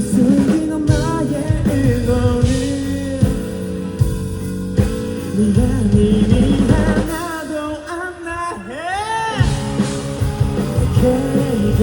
숨기는 나의 응원을 미안 일하 나도, 안나해. 내게 이제